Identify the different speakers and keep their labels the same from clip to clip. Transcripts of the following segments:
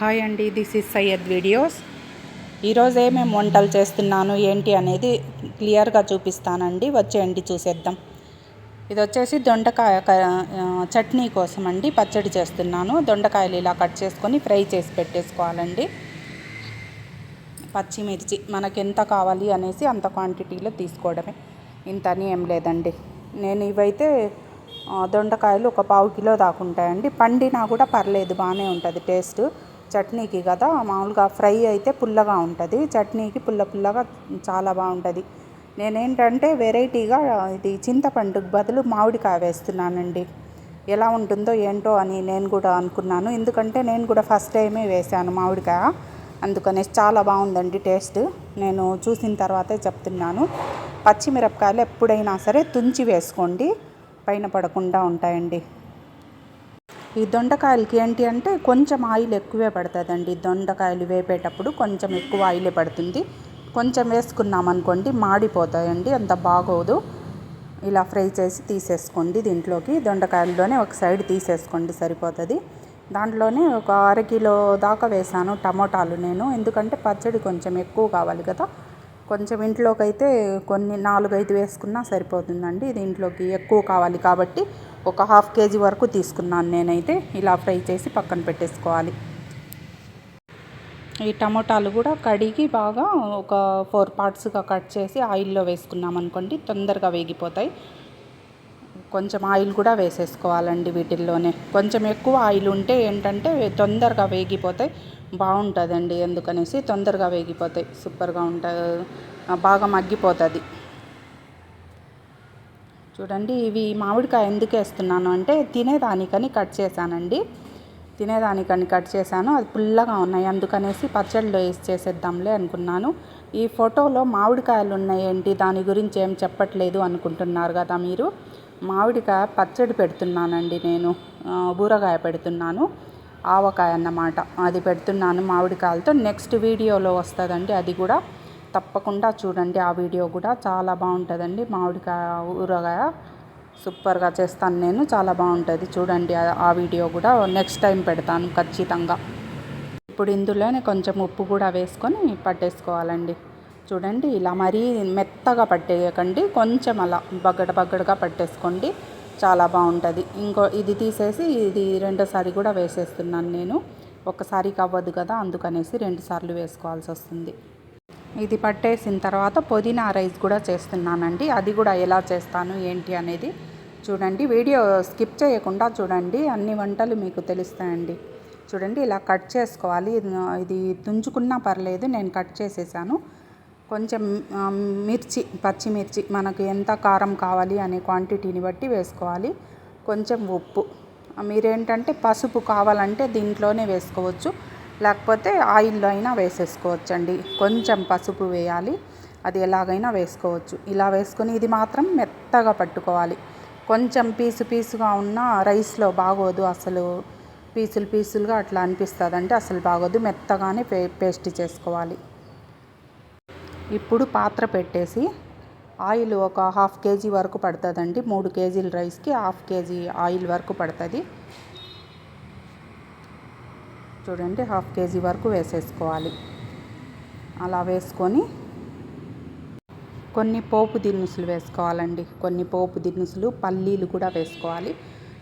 Speaker 1: Hi అండి this is Syed videos ఈరోజు ఏమేమి వంటలు చేస్తున్నాను ఏంటి అనేది క్లియర్గా చూపిస్తానండి. వచ్చేయండి చూసేద్దాం. ఇది వచ్చేసి దొండకాయ క- చట్నీ కోసం అండి పచ్చడి చేస్తున్నాను. దొండకాయలు ఇలా కట్ చేసుకొని ఫ్రై చేసి పెట్టేసుకోవాలండి. పచ్చిమిర్చి మనకి ఎంత కావాలి అనేసి అంత క్వాంటిటీలో తీసుకోవడమే. ఇంత అని ఏం లేదండి. నేను ఇవైతే దొండకాయలు ఒక పావు కిలో దాకా ఉంటాయండి. పండినా కూడా పర్లేదు బాగానే ఉంటుంది టేస్ట్. చట్నీకి కదా మామూలుగా ఫ్రై అయితే పుల్లగా ఉంటుంది. చట్నీకి పుల్ల పుల్లగా చాలా బాగుంటుంది. నేనేంటంటే వెరైటీగా ఇది చింతపండుకు బదులు మామిడికాయ వేస్తున్నానండి. ఎలా ఉంటుందో ఏంటో అని నేను కూడా అనుకున్నాను. ఎందుకంటే నేను కూడా ఫస్ట్ టైమే వేశాను మామిడికాయ. అందుకనే చాలా బాగుందండి టేస్ట్. నేను చూసిన తర్వాతే చెప్తున్నాను. పచ్చిమిరపకాయలు ఎప్పుడైనా సరే తుంచి వేసుకోండి. పైన పడకుండా ఉంటాయండి. ఈ దొండకాయలకి ఏంటి అంటే కొంచెం ఆయిల్ ఎక్కువే పడుతుందండి. దొండకాయలు వేపేటప్పుడు కొంచెం ఎక్కువ ఆయిలే పడుతుంది. కొంచెం వేసుకున్నామనుకోండి మాడిపోతాయండి అంత బాగోదు. ఇలా ఫ్రై చేసి తీసేసుకోండి దీంట్లోకి. దొండకాయల్లోనే ఒక సైడ్ తీసేసుకోండి సరిపోతుంది. దాంట్లోనే ఒక అరకిలో దాకా వేసాను టమోటాలు నేను. ఎందుకంటే పచ్చడి కొంచెం ఎక్కువ కావాలి కదా. కొంచెం ఇంట్లోకి అయితే కొన్ని నాలుగైదు వేసుకున్నా సరిపోతుందండి. ఇది ఇంట్లోకి ఎక్కువ కావాలి కాబట్టి ఒక హాఫ్ కేజీ వరకు తీసుకున్నాను నేనైతే. ఇలా ఫ్రై చేసి పక్కన పెట్టేసుకోవాలి. ఈ టమోటాలు కూడా కడిగి బాగా ఒక ఫోర్ పార్ట్స్గా కట్ చేసి ఆయిల్లో వేసుకున్నాం అనుకోండి తొందరగా వేగిపోతాయి. కొంచెం ఆయిల్ కూడా వేసేసుకోవాలండి వీటిల్లోనే. కొంచెం ఎక్కువ ఆయిల్ ఉంటే ఏంటంటే తొందరగా వేగిపోతాయి. బాగుంటుందండి ఎందుకనేసి తొందరగా వేగిపోతాయి సూపర్గా ఉంటుంది బాగా మగ్గిపోతుంది. చూడండి ఇవి మామిడికాయ ఎందుకు వేస్తున్నాను అంటే తినేదానికని కట్ చేశానండి. తినేదానికని కట్ చేశాను అది పుల్లగా ఉన్నాయి అందుకనేసి పచ్చడిలో వేసి చేసేద్దాంలే అనుకున్నాను. ఈ ఫోటోలో మామిడికాయలు ఉన్నాయేంటి దాని గురించి ఏం చెప్పట్లేదు అనుకుంటున్నారు కదా మీరు. మామిడికాయ పచ్చడి పెడుతున్నానండి నేను ఊరగాయ పెడుతున్నాను. ఆవకాయ అన్నమాట. అది పెడుతున్నాను మామిడికాయలతో నెక్స్ట్ వీడియోలో వస్తుందండి. అది కూడా తప్పకుండా చూడండి. ఆ వీడియో కూడా చాలా బాగుంటుందండి. మామిడికాయ ఊరగాయ సూపర్గా చేస్తాను నేను. చాలా బాగుంటుంది. చూడండి ఆ- వీడియో కూడా నెక్స్ట్ టైం పెడతాను ఖచ్చితంగా. ఇప్పుడు ఇందులోనే కొంచెం ఉప్పు కూడా వేసుకొని పట్టేసుకోవాలండి. చూడండి ఇలా మరీ మెత్తగా పట్టేయకండి. కొంచెం అలా బగ్గడ బగ్గడగా పట్టేసుకోండి. చాలా బాగుంటుంది. ఇంకో ఇది తీసేసి ఇది రెండోసారి కూడా వేసేస్తున్నాను నేను. ఒకసారికి అవ్వదు కదా అందుకనేసి రెండు సార్లు వేసుకోవాల్సి వస్తుంది. ఇది పట్టేసిన తర్వాత పుదీనా రైస్ కూడా చేస్తున్నానండి. అది కూడా ఎలా చేస్తాను ఏంటి అనేది చూడండి. వీడియో స్కిప్ చేయకుండా చూడండి. అన్ని వంటలు మీకు తెలుస్తాయండి. చూడండి ఇలా కట్ చేసుకోవాలి. ఇది ఇది తుంచుకున్నా పర్లేదు నేను కట్ చేసేసాను. కొంచెం మిర్చి పచ్చిమిర్చి మనకు ఎంత కారం కావాలి అనే క్వాంటిటీని బట్టి వేసుకోవాలి. కొంచెం ఉప్పు. మీరేంటంటే పసుపు కావాలంటే దీంట్లోనే వేసుకోవచ్చు. లేకపోతే ఆయిల్లో అయినా వేసేసుకోవచ్చు అండి కొంచెం పసుపు వేయాలి. అది ఎలాగైనా వేసుకోవచ్చు. ఇలా వేసుకొని ఇది మాత్రం మెత్తగా పట్టుకోవాలి. కొంచెం పీసు పీసుగా ఉన్న రైస్లో బాగోదు అసలు. పీసులు పీసులుగా అట్లా అనిపిస్తుంది అంటే అసలు బాగోదు. మెత్తగానే పే పేస్ట్ చేసుకోవాలి. ఇప్పుడు పాత్ర పెట్టేసి ఆయిల్ ఒక హాఫ్ కేజీ వరకు పడుతుందండి. మూడు కేజీల రైస్కి హాఫ్ కేజీ ఆయిల్ వరకు పడుతుంది. చూడండి హాఫ్ కేజీ వరకు వేసేసుకోవాలి. అలా వేసుకొని కొన్ని పోపు దినుసులు వేసుకోవాలండి. కొన్ని పోపు దినుసులు పల్లీలు కూడా వేసుకోవాలి.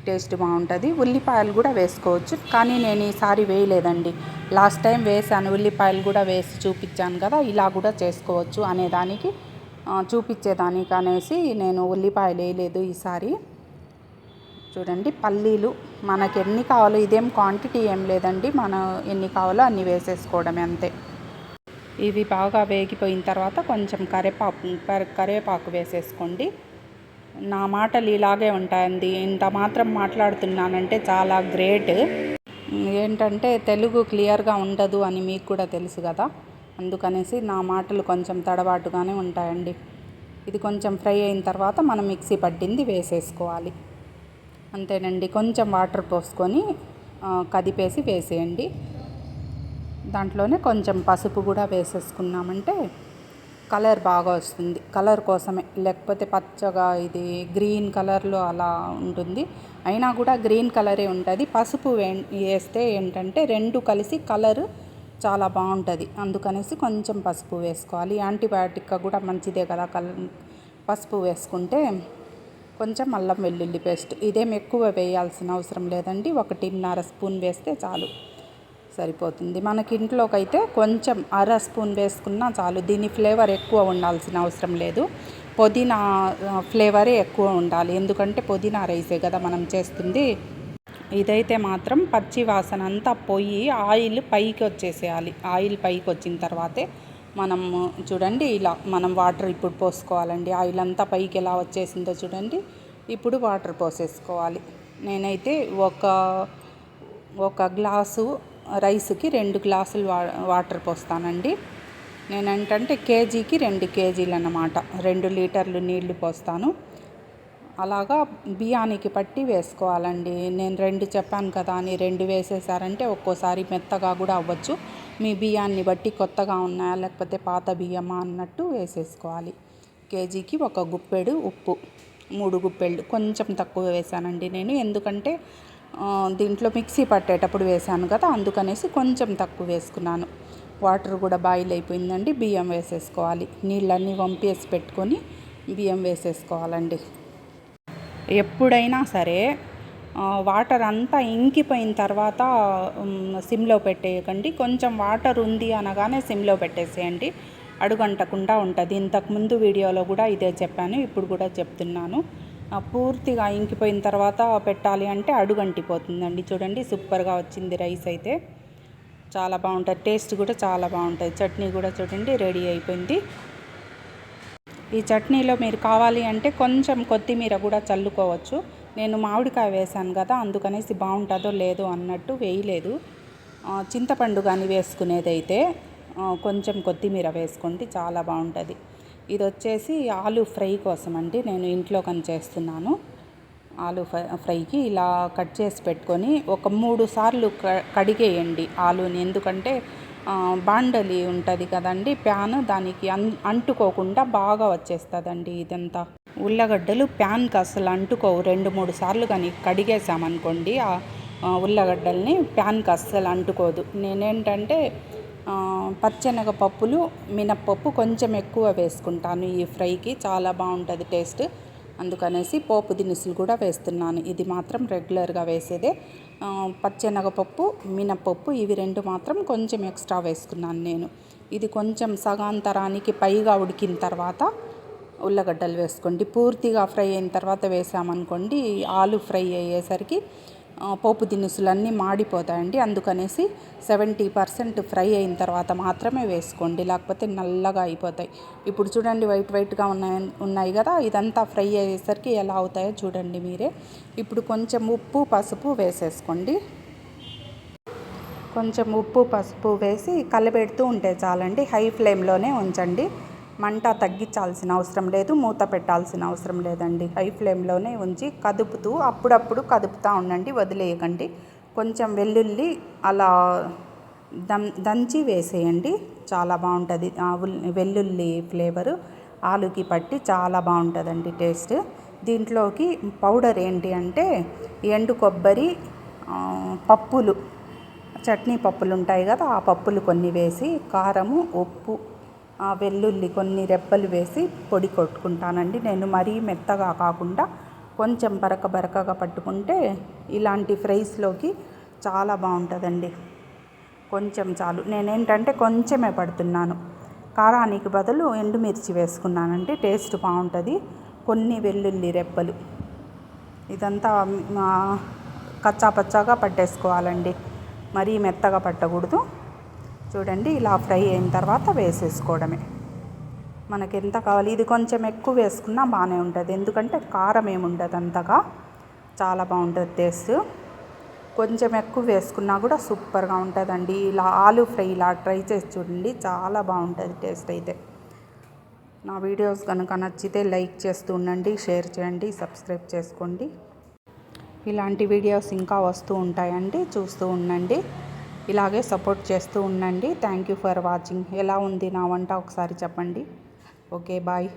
Speaker 1: టేస్ట్ బాగుంటుంది. ఉల్లిపాయలు కూడా వేసుకోవచ్చు. కానీ నేను ఈసారి వేయలేదండి. లాస్ట్ టైం వేసాను. ఉల్లిపాయలు కూడా వేసి చూపించాను కదా ఇలా కూడా చేసుకోవచ్చు అనేదానికి చూపించేదానికి అనేసి నేను ఉల్లిపాయలు వేయలేదు ఈసారి. చూడండి పల్లీలు మనకి ఎన్ని కావాలో ఇదేం క్వాంటిటీ ఏం లేదండి. మనం ఎన్ని కావాలో అన్ని వేసేసుకోవడమే అంతే. ఇవి బాగా వేగిపోయిన తర్వాత కొంచెం కరివేపాకు కరివేపాకు వేసేసుకోండి. నా మాటలు ఇలాగే ఉంటాయండి. ఇంత మాత్రం మాట్లాడుతున్నానంటే చాలా గ్రేట్. ఏంటంటే తెలుగు క్లియర్గా ఉండదు అని మీకు కూడా తెలుసు కదా. అందుకనేసి నా మాటలు కొంచెం తడబాటుగానే ఉంటాయండి. ఇది కొంచెం ఫ్రై అయిన తర్వాత మనం మిక్సీ పట్టింది వేసేసుకోవాలి. అంతేనండి. కొంచెం వాటర్ పోసుకొని కదిపేసి వేసేయండి. దాంట్లోనే కొంచెం పసుపు కూడా వేసేసుకున్నామంటే కలర్ బాగా వస్తుంది. కలర్ కోసమే. లేకపోతే పచ్చగా ఇది గ్రీన్ కలర్లో అలా ఉంటుంది. అయినా కూడా గ్రీన్ కలరే ఉంటుంది. పసుపు వే- వేస్తే ఏంటంటే రెండు కలిసి కలర్ చాలా బాగుంటుంది. అందుకనేసి కొంచెం పసుపు వేసుకోవాలి. యాంటీబయాటిక్ కూడా మంచిదే కదా కల్ పసుపు వేసుకుంటే కొంచెం అల్లం వెల్లుల్లి పేస్ట్. ఇదేం ఎక్కువ వేయాల్సిన అవసరం లేదండి. ఒకటిన్నర స్పూన్ వేస్తే చాలు. సరిపోతుంది. మనకి ఇంట్లోకి అయితే కొంచెం అర స్పూన్ వేసుకున్నా చాలు. దీని ఫ్లేవర్ ఎక్కువ ఉండాల్సిన అవసరం లేదు. పుదీనా ఫ్లేవరే ఎక్కువ ఉండాలి. ఎందుకంటే పుదీనా రైసే కదా మనం చేస్తుంది. ఇదైతే మాత్రం పచ్చి వాసన అంతా పోయి ఆయిల్ పైకి వచ్చేసేయాలి. ఆయిల్ పైకి వచ్చిన తర్వాతే మనం చూడండి ఇలా మనం వాటర్ ఇప్పుడు పోసుకోవాలండి. ఆయిల్ అంతా పైకి ఎలా వచ్చేసిందో చూడండి. ఇప్పుడు వాటర్ పోసేసుకోవాలి. నేనైతే ఒక ఒక గ్లాసు రైస్కి రెండు గ్లాసులు వా వాటర్ పోస్తానండి. నేను ఏంటంటే కేజీకి రెండు కేజీలు అన్నమాట రెండు లీటర్లు నీళ్ళు పోస్తాను. అలాగా బియ్యానికి పట్టి వేసుకోవాలండి. నేను రెండు చెప్పాను కదా అని రెండు వేసేసారంటే ఒక్కోసారి మెత్తగా కూడా అవ్వచ్చు. మీ బియ్యాన్ని బట్టి కొత్తగా ఉన్నాయా లేకపోతే పాత బియ్యమా అన్నట్టు వేసేసుకోవాలి. కేజీకి ఒక గుప్పెడు ఉప్పు మూడు గుప్పెళ్ళు కొంచెం తక్కువ వేసానండి నేను. ఎందుకంటే దీంట్లో మిక్సీ పట్టేటప్పుడు వేసాను కదా అందుకనేసి కొంచెం తక్కువ వేసుకున్నాను. వాటర్ కూడా బాయిల్ అయిపోయిందండి బియ్యం వేసేసుకోవాలి. నీళ్ళన్నీ వంపేసి పెట్టుకొని బియ్యం వేసేసుకోవాలండి. ఎప్పుడైనా సరే వాటర్ అంతా ఇంకిపోయిన తర్వాత సిమ్లో పెట్టేయకండి. కొంచెం వాటర్ ఉంది అనగానే సిమ్లో పెట్టేసేయండి. అడుగంటకుండా ఉంటుంది. ఇంతకుముందు వీడియోలో కూడా ఇదే చెప్పాను ఇప్పుడు కూడా చెప్తున్నాను. పూర్తిగా ఇంకిపోయిన తర్వాత పెట్టాలి అంటే అడుగంటిపోతుందండి చూడండి సూపర్గా వచ్చింది రైస్ అయితే. చాలా బాగుంటుంది. టేస్ట్ కూడా చాలా బాగుంటుంది. చట్నీ కూడా చూడండి రెడీ అయిపోయింది. ఈ చట్నీలో మీరు కావాలి అంటే కొంచెం కొత్తిమీర కూడా చల్లుకోవచ్చు. నేను మామిడికాయ వేశాను కదా అందుకనేసి బాగుంటుందో లేదో అన్నట్టు వేయలేదు. చింతపండు కానీ వేసుకునేదైతే అయితే కొంచెం కొత్తిమీర వేసుకోండి చాలా బాగుంటుంది. ఇది వచ్చేసి ఆలు ఫ్రై కోసం అండి నేను ఇంట్లో కని చేస్తున్నాను. ఆలు ఫ్రై ఫ్రైకి ఇలా కట్ చేసి పెట్టుకొని ఒక మూడు సార్లు క కడిగేయండి ఆలుని. ఎందుకంటే బాండలి ఉంటుంది కదండి ప్యాన్ దానికి అన్ అంటుకోకుండా బాగా వచ్చేస్తుందండి ఇదంతా. ఉల్లగడ్డలు ప్యాన్కి అసలు అంటుకోవు. రెండు మూడు సార్లు కానీ కడిగేసామనుకోండి ఆ ఆ ఉల్లగడ్డల్ని ప్యాన్కి అస్సలు అంటుకోదు. నేనేంటంటే ఆ, పచ్చెనగ పప్పులు మినప్పప్పు కొంచెం ఎక్కువ వేసుకుంటాను. ఈ ఫ్రైకి చాలా బాగుంటుంది టేస్ట్. అందుకనేసి పోపు దినుసులు కూడా వేస్తున్నాను. ఇది మాత్రం రెగ్యులర్గా వేసేదే. పచ్చెనగపప్పు మినప్పప్పు ఇవి రెండు మాత్రం కొంచెం ఎక్స్ట్రా వేసుకున్నాను నేను. ఇది కొంచెం సగాంతరానికి పైగా ఉడికిన తర్వాత ఉల్లగడ్డలు వేసుకోండి. పూర్తిగా ఫ్రై అయిన తర్వాత వేసామనుకోండి ఆలు ఫ్రై అయ్యేసరికి పోపు దినుసులన్నీ మాడిపోతాయండి. అందుకనేసి సెవెంటీ పర్సెంట్ ఫ్రై అయిన తర్వాత మాత్రమే వేసుకోండి. లేకపోతే నల్లగా అయిపోతాయి. ఇప్పుడు చూడండి వైట్ వైట్గా ఉన్నాయి ఉన్నాయి కదా? ఇదంతా ఫ్రై అయ్యేసరికి ఎలా అవుతాయో చూడండి మీరే. ఇప్పుడు కొంచెం ఉప్పు పసుపు వేసేసుకోండి. కొంచెం ఉప్పు పసుపు వేసి కలబెడుతూ ఉంటే చాలండి. హై ఫ్లేమ్లోనే ఉంచండి. మంట తగ్గించాల్సిన అవసరం లేదు మూత పెట్టాల్సిన అవసరం లేదండి. హై ఫ్లేమ్లోనే ఉంచి కదుపుతూ అప్పుడప్పుడు కదుపుతూ ఉండండి వదిలేయకండి. కొంచెం వెల్లుల్లి అలా దం దంచి వేసేయండి చాలా బాగుంటుంది. వెల్లుల్లి ఫ్లేవరు ఆలుకి పట్టి చాలా బాగుంటుందండి టేస్ట్. దీంట్లోకి పౌడర్ ఏంటి అంటే ఎండు కొబ్బరి పప్పులు. చట్నీ పప్పులు ఉంటాయి కదా ఆ పప్పులు కొన్ని వేసి కారము ఉప్పు వెల్లుల్లి కొన్ని రెబ్బలు వేసి పొడి కొట్టుకుంటానండి. నేను మరీ మెత్తగా కాకుండా కొంచెం బరక బరకగా పట్టుకుంటే ఇలాంటి ఫ్రైస్లోకి చాలా బాగుంటుందండి. కొంచెం చాలు. నేనేంటంటే కొంచెమే పడుతున్నాను. కారానికి బదులు ఎండుమిర్చి వేసుకున్నానంటే టేస్ట్ బాగుంటుంది. కొన్ని వెల్లుల్లి రెబ్బలు. ఇదంతా కచ్చా పచ్చాగా పట్టేసుకోవాలండి. మరీ మెత్తగా పట్టకూడదు. చూడండి ఇలా ఫ్రై అయిన తర్వాత వేసేసుకోవడమే. మనకి ఎంత కావాలి? ఇది కొంచెం ఎక్కువ వేసుకున్నా బాగానే ఉంటుంది. ఎందుకంటే కారం ఏమి ఉండదు అంతగా. చాలా బాగుంటుంది టేస్ట్. కొంచెం ఎక్కువ వేసుకున్నా కూడా సూపర్గా ఉంటుందండి. ఇలా ఆలు ఫ్రై ఇలా ట్రై చేసి చూడండి చాలా బాగుంటుంది టేస్ట్ అయితే. నా వీడియోస్ కనుక నచ్చితే లైక్ చేస్తూ ఉండండి షేర్ చేయండి సబ్స్క్రైబ్ చేసుకోండి. ఇలాంటి వీడియోస్ ఇంకా వస్తూ ఉంటాయండి చూస్తూ ఉండండి. ఇలాగే సపోర్ట్ చేస్తూ ఉండండి. థ్యాంక్ యూ ఫర్ వాచింగ్ ఎలా ఉంది నా వంట? ఒకసారి చెప్పండి. Okay bye